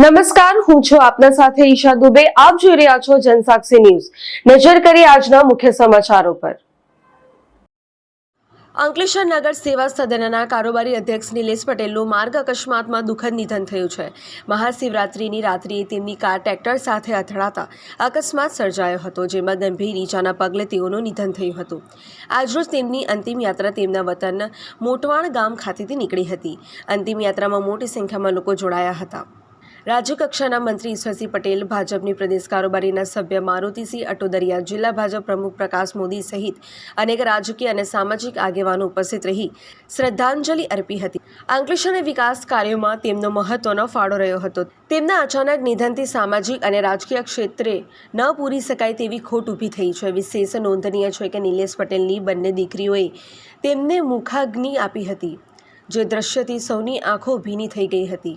નમસ્કાર, હું છું આપના સાથે ઈશા દુબે. આપ જોઈ રહ્યા છો જનસાક્ષી ન્યૂઝ. નજર કરી આજના મુખ્ય સમાચારો પર. અંકલેશ્વર નગર સેવા સદનના કારોબારી અધ્યક્ષ નિલેશ પટેલનું માર્ગ અકસ્માતમાં દુઃખદ નિધન થયું છે. મહાશિવરાત્રિની રાત્રિએ તેમની કાર ટ્રેક્ટર સાથે અથડાતા અકસ્માત સર્જાયો હતો, જેમાં ગંભીર ઈજાના પગલે તેઓનું નિધન થયું હતું. આજરોજ તેમની અંતિમ યાત્રા તેમના વતન મોટવાણ ગામ ખાતેથી નીકળી હતી. અંતિમ યાત્રામાં મોટી સંખ્યામાં લોકો જોડાયા હતા. રાજ્યકક્ષાના મંત્રી ઈશ્વરસિંહ પટેલ, ભાજપની પ્રદેશ કારોબારીના સભ્ય મારુતિસિંહ અટોદરિયા, જિલ્લા ભાજપ પ્રમુખ પ્રકાશ મોદી સહિત અનેક રાજકીય અને સામાજિક આગેવાનો ઉપસ્થિત રહી શ્રદ્ધાંજલિ અર્પી હતી. અંકલેશ્વરના વિકાસ કાર્યોમાં તેમનો મહત્વનો ફાળો રહ્યો હતો. તેમના અચાનક નિધનથી સામાજિક અને રાજકીય ક્ષેત્રે ન પૂરી શકાય તેવી ખોટ ઊભી થઈ છે. વિશેષ નોંધનીય છે કે નિલેશ પટેલની બંને દીકરીઓએ તેમને મુખાગ્નિ આપી હતી, જે દ્રશ્યથી સૌની આંખો ભીની થઈ ગઈ હતી.